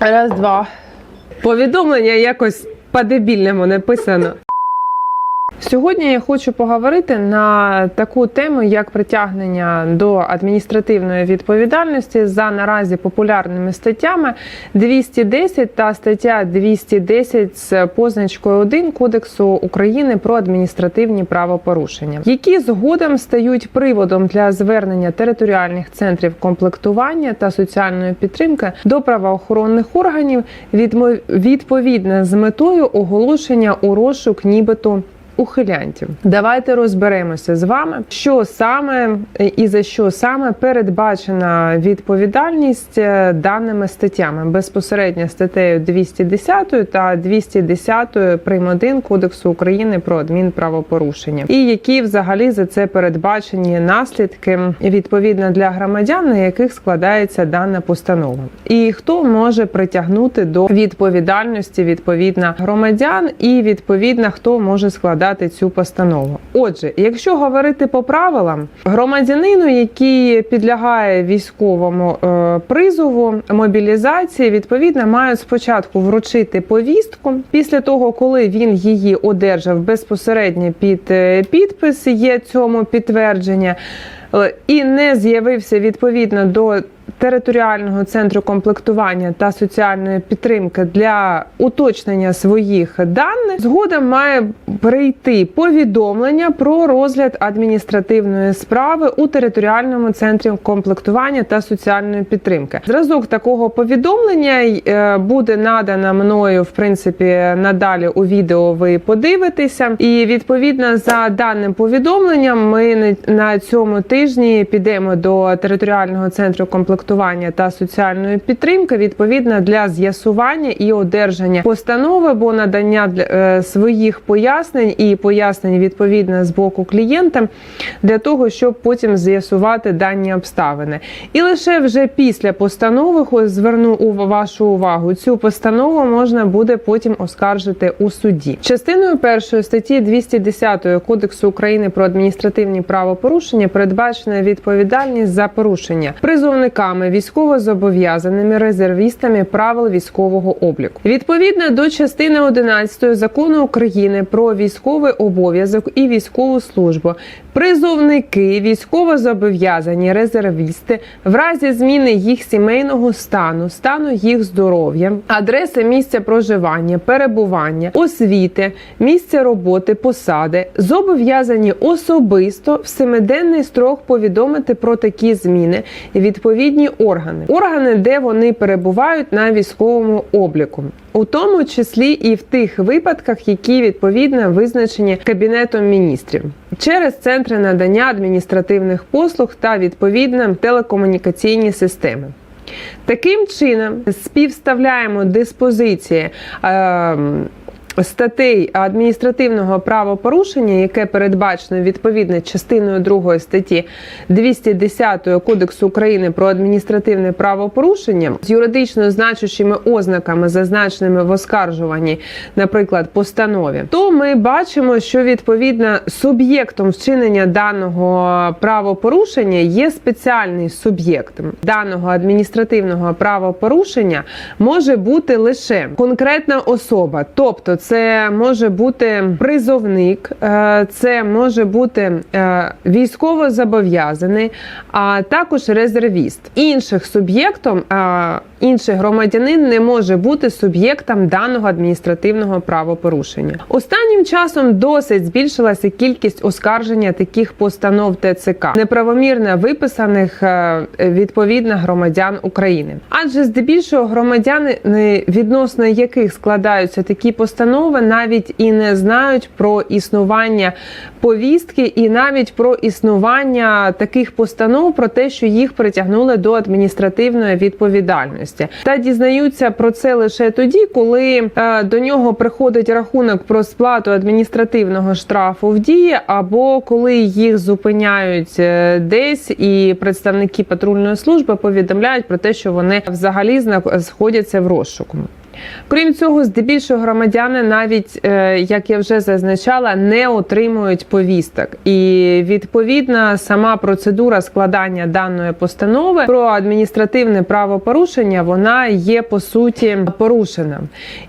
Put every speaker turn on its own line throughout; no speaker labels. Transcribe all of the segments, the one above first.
Раз, два. Повідомлення якось по-дебільному написано. Сьогодні я хочу поговорити на таку тему, як притягнення до адміністративної відповідальності за наразі популярними статтями 210 та стаття 210 з позначкою 1 Кодексу України про адміністративні правопорушення, які згодом стають приводом для звернення територіальних центрів комплектування та соціальної підтримки до правоохоронних органів відповідно з метою оголошення у розшук нібито ухилянтів. Давайте розберемося з вами, що саме і за що саме передбачена відповідальність е, даними статтями безпосередньо статтею 210 та 210 прим. 1 Кодексу України про адмінправопорушення, і які взагалі за це передбачені наслідки відповідно для громадян, на яких складається дана постанова, і хто може притягнути до відповідальності відповідно громадян, і відповідно хто може складати цю постанову. Отже, якщо говорити по правилам, громадянину, який підлягає військовому е, призову мобілізації, відповідно мають спочатку вручити повістку. Після того, коли він її одержав безпосередньо під е, підпис, є цьому підтвердження. е, І не з'явився відповідно до територіального центру комплектування та соціальної підтримки для уточнення своїх даних, згодом має прийти повідомлення про розгляд адміністративної справи у територіальному центрі комплектування та соціальної підтримки. Зразок такого повідомлення е, буде надано мною, в принципі, надалі у відео. Ви подивитеся, і відповідно за даним повідомленням, ми на- на цьому тижні підемо до територіального центру комплектування та соціальної підтримки відповідно для з'ясування і одержання постанови, бо надання для е, своїх пояснень і пояснень відповідно з боку клієнта для того, щоб потім з'ясувати дані обставини. І лише вже після постанови зверну вашу увагу. Цю постанову можна буде потім оскаржити у суді. Частиною першої статті 210 Кодексу України про адміністративні правопорушення передбачена відповідальність за порушення призовниками, військовозобов'язаними резервістами правил військового обліку. Відповідно до частини 11 закону України про військовий обов'язок і військову службу, призовники, військовозобов'язані резервісти в разі зміни їх сімейного стану, стану їх здоров'я, адреси місця проживання, перебування, освіти, місця роботи, посади зобов'язані особисто в семиденний строк повідомити про такі зміни відповідні органи, органи, де вони перебувають на військовому обліку. У тому числі і в тих випадках, які відповідно визначені кабінетом міністрів через центри надання адміністративних послуг та відповідно телекомунікаційні системи. Таким чином співставляємо диспозиції. Е, Статей адміністративного правопорушення, яке передбачено відповідно частиною 2 статті 210 Кодексу України про адміністративне правопорушення з юридично значущими ознаками, зазначеними в оскаржуванні, наприклад, постанові, то ми бачимо, що відповідно суб'єктом вчинення даного правопорушення є спеціальний суб'єкт. Даного адміністративного правопорушення може бути лише конкретна особа, тобто це може бути призовник, е, це може бути військово зобов'язаний, а також резервіст. Інших суб'єктом, е, інший громадянин не може бути суб'єктом даного адміністративного правопорушення. Останнім часом досить збільшилася кількість оскарження таких постанов ТЦК, неправомірно виписаних е, відповідно громадян України. Адже здебільшого громадяни, відносно яких складаються такі постанови, навіть і не знають про існування повістки, і навіть про існування таких постанов про те, що їх притягнули до адміністративної відповідальності, та дізнаються про це лише тоді, коли е, до нього приходить рахунок про сплату адміністративного штрафу в дії, або коли їх зупиняють е, десь, і представники патрульної служби повідомляють про те, що вони взагалі знаходяться в розшуку. Крім цього, здебільшого громадяни навіть, е, як я вже зазначала, не отримують повісток. І відповідно сама процедура складання даної постанови про адміністративне правопорушення вона є по суті порушена.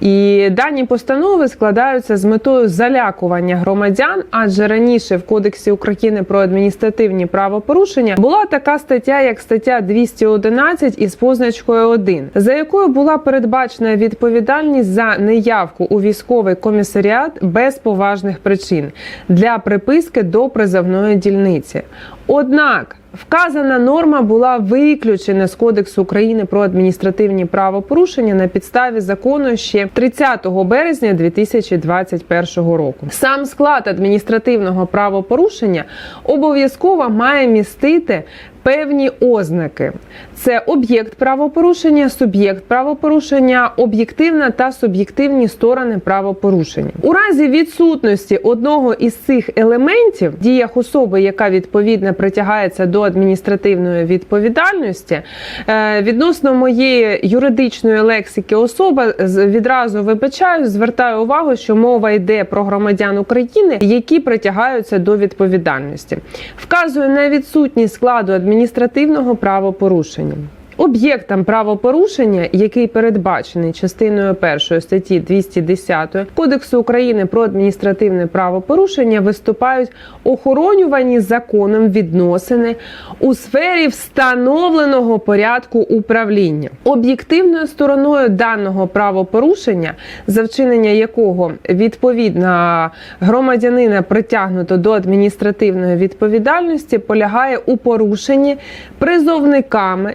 І дані постанови складаються з метою залякування громадян, адже раніше в Кодексі України про адміністративні правопорушення була така стаття, як стаття 211 із позначкою 1, за якою була передбачена відповідальність за неявку у військовий комісаріат без поважних причин для приписки до призовної дільниці. Однак Вказана норма була виключена з Кодексу України про адміністративні правопорушення на підставі закону ще 30 березня 2021 року. Сам склад адміністративного правопорушення обов'язково має містити певні ознаки: це об'єкт правопорушення, суб'єкт правопорушення, об'єктивна та суб'єктивні сторони правопорушення. У разі відсутності одного із цих елементів діях особи, яка відповідно притягається до адміністративної відповідальності, е, відносно моєї юридичної лексики особа відразу вибачаю, звертаю увагу, що мова йде про громадян України, які притягаються до відповідальності. Вказує на відсутність складу адміністративного правопорушення. Об'єктом правопорушення, який передбачений частиною 1 статті 210 Кодексу України про адміністративне правопорушення, виступають охоронювані законом відносини у сфері встановленого порядку управління. Об'єктивною стороною даного правопорушення, за вчинення якого відповідно громадянина притягнуто до адміністративної відповідальності, полягає у порушенні призовниками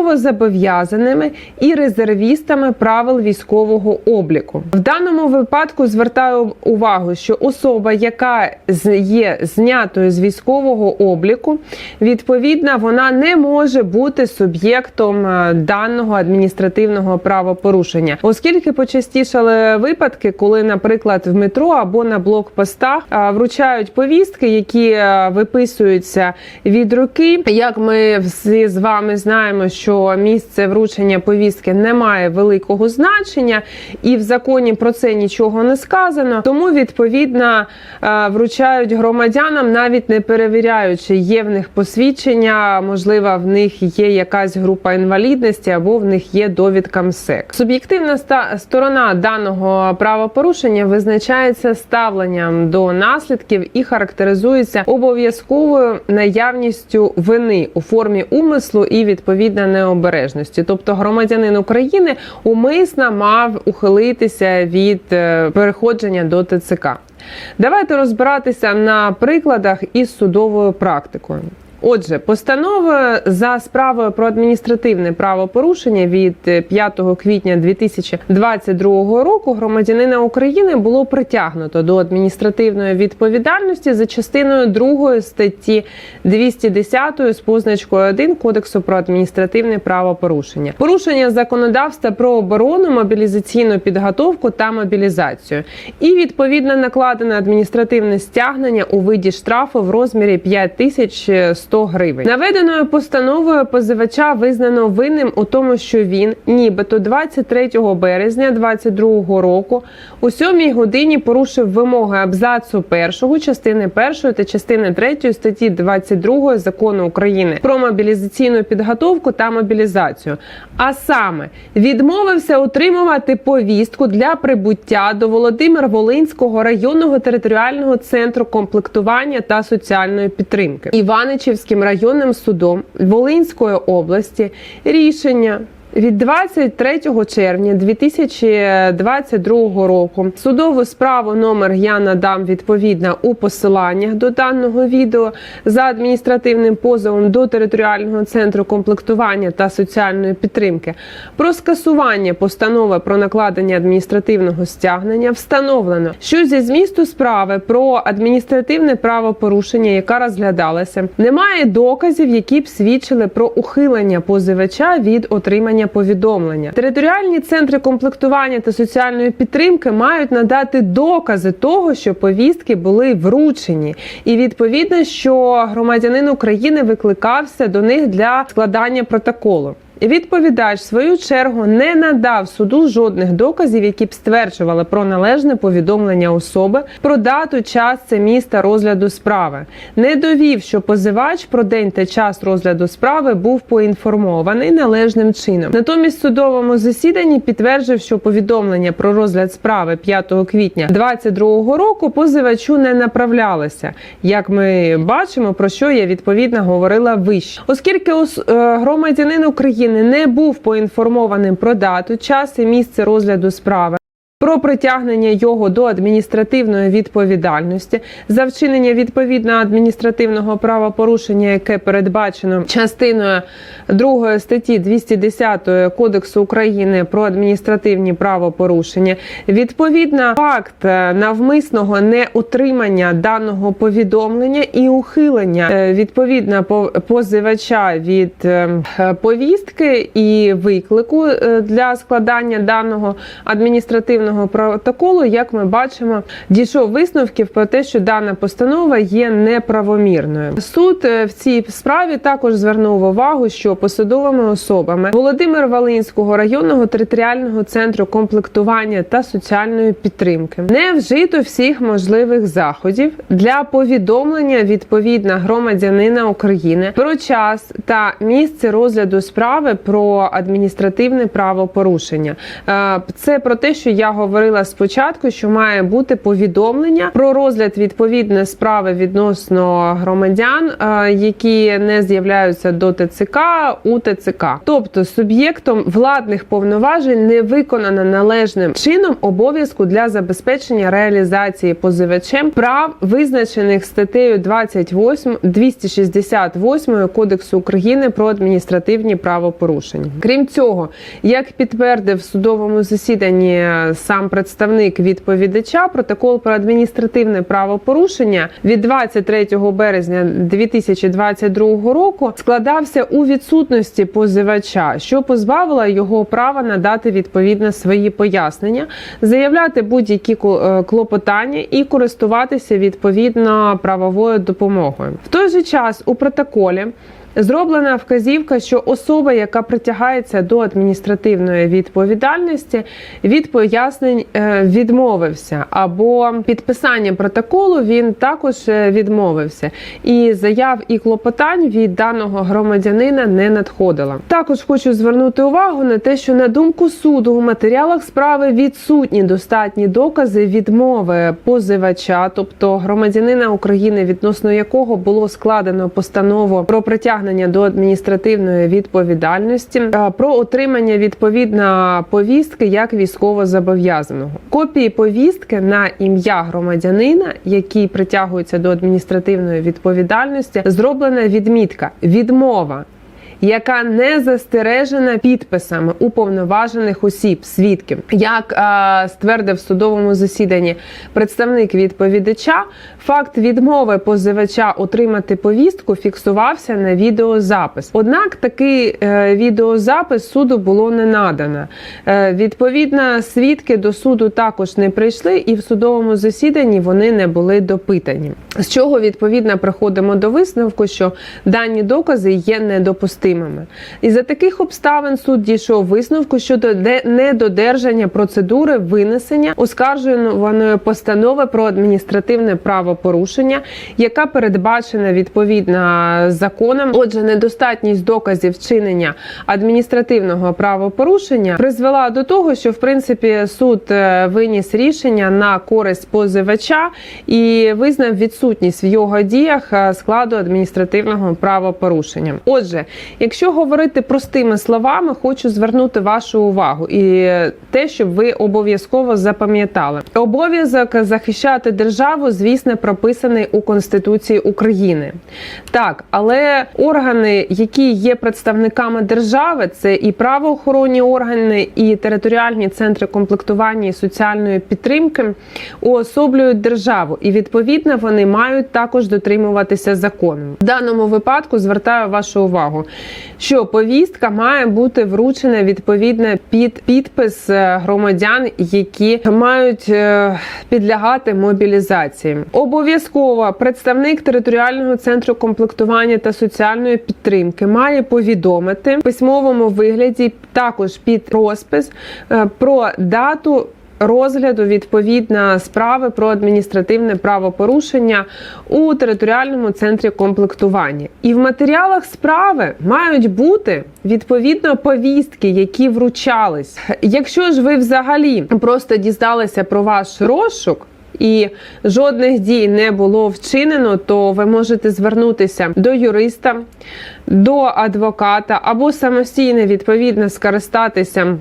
військовозобов'язаними і резервістами правил військового обліку. В даному випадку звертаю увагу, що особа, яка є знятою з військового обліку, відповідно, вона не може бути суб'єктом е, даного адміністративного правопорушення, оскільки почастішали випадки, коли, наприклад, в метро або на блокпостах е, вручають повістки, які е, виписуються від руки. Як ми всі з вами знаємо, що місце вручення повістки не має великого значення, і в законі про це нічого не сказано. Тому відповідно е, вручають громадянам, навіть не перевіряючи, є в них посвідчення, можливо, в них є якась група інвалідності або в них є довідка МСЕК. Суб'єктивна сторона даного правопорушення визначається ставленням до наслідків і характеризується обов'язковою наявністю вини у формі умислу і відповідно необережності. Тобто громадянин України умисно мав ухилитися від е, переходження до ТЦК. Давайте розбиратися на прикладах із судовою практикою. Отже, постановою за справою про адміністративне правопорушення від е, 5 квітня 2022 року громадянина України було притягнуто до адміністративної відповідальності за частиною 2 статті 210 з позначкою 1 Кодексу про адміністративне правопорушення. Порушення законодавства про оборону, мобілізаційну підготовку та мобілізацію. І відповідно накладене адміністративне стягнення у виді штрафу в розмірі 5100 гривень. Наведеною постановою позивача визнано винним у тому, що він нібито 23 березня 2022 року у 7 годині порушив вимоги абзацу 1 частини 1 та частини 3 статті 22 закону України про мобілізаційну підготовку та мобілізацію. А саме відмовився отримувати повістку для прибуття до Володимир Волинського районного територіального центру комплектування та соціальної підтримки Іваничівським районним судом Волинської області рішення. Від 23 червня 2022 року судову справу номер я надам відповідно у посиланнях до даного відео за адміністративним позовом до територіального центру комплектування та соціальної підтримки. Про скасування постанови про накладення адміністративного стягнення встановлено, що зі змісту справи про адміністративне правопорушення, яка розглядалася, немає доказів, які б свідчили про ухилення позивача від отримання повідомлення. Територіальні центри комплектування та соціальної підтримки мають надати докази того, що повістки були вручені, і відповідно, що громадянин України викликався до них для складання протоколу. Відповідач в свою чергу не надав суду жодних доказів, які б стверджували про належне повідомлення особи про дату, час це місце розгляду справи. Не довів, що позивач про день та час розгляду справи був поінформований належним чином. Натомість судовому засіданні підтверджив, що повідомлення про розгляд справи 5 квітня 2022 року позивачу не направлялося. Як ми бачимо, про що я відповідно говорила вище, оскільки ос- е, громадянин України не був поінформованим про дату, час і місце розгляду справи. Про притягнення його до адміністративної відповідальності за вчинення відповідного адміністративного правопорушення, яке передбачено частиною 2 статті 210 Кодексу України про адміністративні правопорушення, відповідно, факт е, навмисного неутримання даного повідомлення і ухилення е, відповідно позивача від е, повістки і виклику для складання даного адміністративного протоколу, як ми бачимо, дійшов висновків про те, що дана постанова є неправомірною. Суд е, в цій справі також звернув увагу, що посадовими особами Володимир Волинського районного територіального центру комплектування та соціальної підтримки не вжито всіх можливих заходів для повідомлення відповідно громадянина України про час та місце розгляду справи про адміністративне правопорушення. Е, Це про те, що я говорила спочатку, що має бути повідомлення про розгляд відповідної справи відносно громадян, е, які не з'являються до ТЦК у ТЦК. Тобто суб'єктом владних повноважень не виконано належним чином обов'язку для забезпечення реалізації позивачем прав, визначених статтею 28 268 Кодексу України про адміністративні правопорушення. Крім цього, як підтвердив судовому засіданні сам представник відповідача, протокол про адміністративне правопорушення від 23 березня 2022 року складався у відсутності позивача, що позбавило його права надати відповідно свої пояснення, заявляти будь-які е, клопотання і користуватися відповідно правовою допомогою. В той же час у протоколі. Зроблена вказівка, що особа, яка притягається до адміністративної відповідальності, від пояснень е, відмовився, або підписання протоколу він також е, відмовився, і заяв і клопотань від даного громадянина не надходило. Також хочу звернути увагу на те, що на думку суду у матеріалах справи відсутні достатні докази відмови позивача, тобто громадянина України, відносно якого було складено постанову про притягнення до адміністративної відповідальності, про отримання відповідно повістки як військовозобов'язаного. Копії повістки на ім'я громадянина, який притягується до адміністративної відповідальності, зроблена відмітка відмова. Яка не застережена підписами уповноважених осіб, свідків, як е, ствердив в судовому засіданні представник відповідача, факт відмови позивача отримати повістку фіксувався на відеозапис. Однак такий е, відеозапис суду було не надано. Е, відповідно, свідки до суду також не прийшли, і в судовому засіданні вони не були допитані. З чого відповідно приходимо до висновку, що дані докази є недопустимими. І за таких обставин суд дійшов висновку щодо де- недодержання процедури винесення оскаржуваної постанови про адміністративне правопорушення, яка передбачена відповідно законом. Отже, недостатність доказів вчинення адміністративного правопорушення призвела до того, що в принципі суд е, виніс рішення на користь позивача і визнав відсутність в його діях е, складу адміністративного правопорушення. Отже, якщо говорити простими словами, хочу звернути вашу увагу і те, щоб ви обов'язково запам'ятали. Обов'язок захищати державу, звісно, прописаний у Конституції України. Так, але органи, які є представниками держави, це і правоохоронні органи, і територіальні центри комплектування і соціальної підтримки, уособлюють державу, і відповідно вони мають також дотримуватися закону. В даному випадку звертаю вашу увагу, що повістка має бути вручена відповідно під підпис е, громадян, які мають е, підлягати мобілізації. Обов'язково представник територіального центру комплектування та соціальної підтримки має повідомити в письмовому вигляді також під розпис е, про дату розгляду відповідно справи про адміністративне правопорушення у територіальному центрі комплектування. І в матеріалах справи мають бути відповідно повістки, які вручались. Якщо ж ви взагалі просто дізналися про ваш розшук. І жодних дій не було вчинено, то ви можете звернутися до юриста, до адвоката або самостійно відповідно скористатися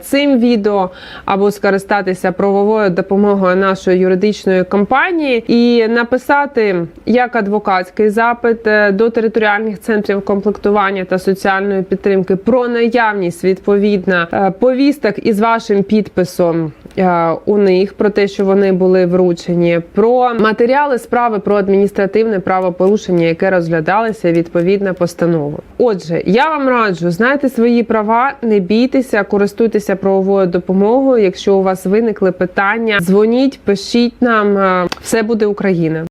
цим відео або скористатися правовою допомогою нашої юридичної компанії і написати як адвокатський запит е, до територіальних центрів комплектування та соціальної підтримки про наявність відповідно е, повісток із вашим підписом е, у них про те, що вони були вручені, про матеріали справи про адміністративне правопорушення, яке розглядалося відповідно постанову. Отже, я вам раджу знайте свої права, не бійтеся, користуйтеся правовою допомогою. Якщо у вас виникли питання, дзвоніть, пишіть нам. Е, Все буде Україна.